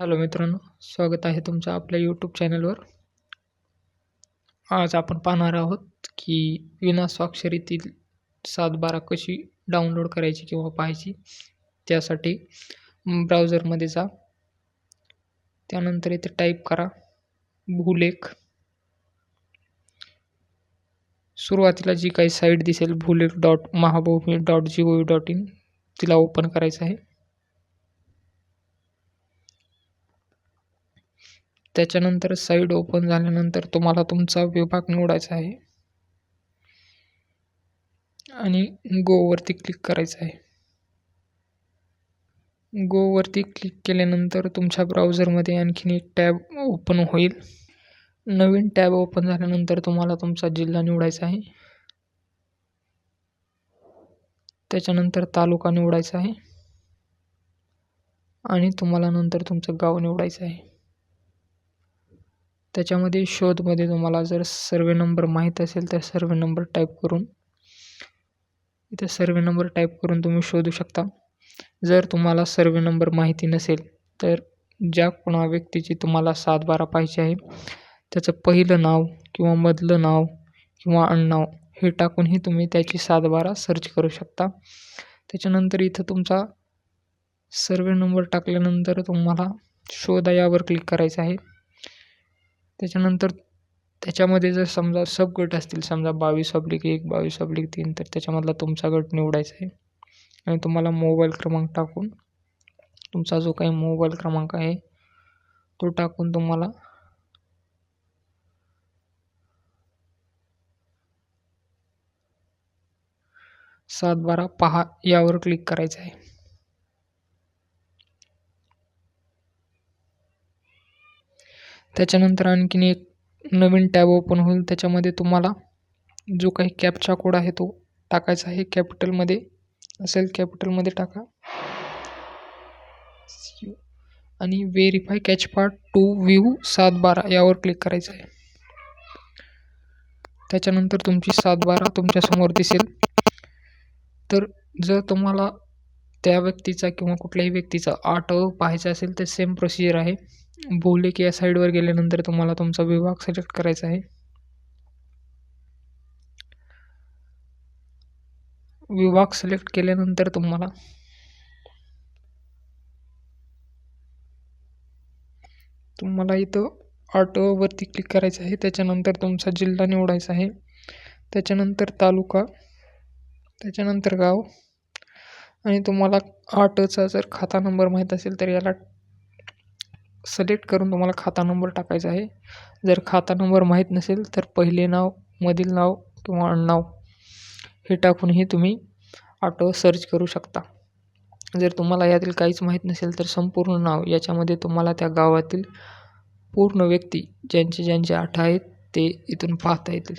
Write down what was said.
Hello मित्रांनो स्वागत आहे तुमचं आपल्या यूट्यूब चॅनलवर आज आपण पाहणार आहोत की विना स्वाक्षरीतील सातबारा कशी डाउनलोड करायची किंवा पाहायची त्यासाठी ब्राउझरमध्ये जा. त्यानंतर इथे टाईप करा भूलेख. सुरुवातीला जी काही साईट दिसेल Bhulekh dot Mahabhumi dot G O V dot in तिला ओपन करायचं आहे. त्याच्यानंतर साईड ओपन झाल्यानंतर तुम्हाला तुमचा विभाग निवडायचा आहे. आणि गोवरती क्लिक करायचं आहे. गोवरती क्लिक केल्यानंतर तुमच्या ब्राउझरमध्ये आणखीन एक टॅब ओपन होईल. नवीन टॅब ओपन झाल्यानंतर तुम्हाला तुमचा जिल्हा निवडायचा आहे. त्याच्यानंतर तालुका निवडायचा आहे. आणि तुम्हाला नंतर तुमचं गाव निवडायचं आहे. त्याच्यामध्ये शोधमध्ये तुम्हाला जर सर्वे नंबर माहीत असेल तर सर्वे नंबर टाईप करून इथे सर्वे नंबर टाईप करून तुम्ही शोधू शकता. जर तुम्हाला सर्वे नंबर माहिती नसेल तर ज्या कोणा व्यक्तीची तुम्हाला सात बारा पाहिजे आहे त्याचं पहिलं नाव किंवा मधलं नाव किंवा अण्णाव हे टाकूनही तुम्ही त्याची सात बारा सर्च करू शकता. त्याच्यानंतर इथं तुमचा सर्वे नंबर टाकल्यानंतर तुम्हाला शोधा यावर क्लिक करायचं आहे. त्याच्यानंतर त्याच्यामध्ये जर समजा सब गट असतील समजा बावीस ऑब्लिक एक बावीस ऑब्लिक तीन तर त्याच्यामधला तुमचा गट निवडायचा आहे. आणि तुम्हाला मोबाईल क्रमांक टाकून तुमचा जो काही मोबाईल क्रमांक आहे तो टाकून तुम्हाला सात बारा पहा यावर क्लिक करायचं आहे. त्याच्यानंतर आणखीन एक नवीन टॅब ओपन होईल. त्याच्यामध्ये तुम्हाला जो काही कॅपचा कोड आहे तो टाकायचा आहे. कॅपिटलमध्ये असेल कॅपिटलमध्ये टाका. आणि verify catch part to view सात बारा यावर क्लिक करायचं आहे. त्याच्यानंतर तुमची सात बारा तुमच्यासमोर दिसेल. तर जर तुम्हाला त्या व्यक्तीचा किंवा कुठल्याही व्यक्तीचा आटो पाहायचा असेल तर सेम प्रोसिजर आहे. की या साईडवर गेल्यानंतर तुम्हाला तुमचा विभाग सिलेक्ट करायचा आहे. विभाग सिलेक्ट केल्यानंतर तुम्हाला तुम्हाला इथं ऑटोवरती क्लिक करायचं आहे. त्याच्यानंतर तुमचा जिल्हा निवडायचा आहे. त्याच्यानंतर तालुका त्याच्यानंतर गाव आणि तुम्हाला आठचा जर खाता नंबर माहीत असेल तर याला सिलेक्ट करून तुम्हाला खाता नंबर टाकायचा आहे. जर खाता नंबर माहीत नसेल तर पहिले नाव मधील नाव किंवा आडनाव हे टाकूनही तुम्ही ऑटो सर्च करू शकता. जर तुम्हाला यातील काहीच माहीत नसेल तर संपूर्ण नाव याच्यामध्ये तुम्हाला त्या गावातील पूर्ण व्यक्ती ज्यांचे ज्यांचे आठ आहेत ते इथून पाहता येतील.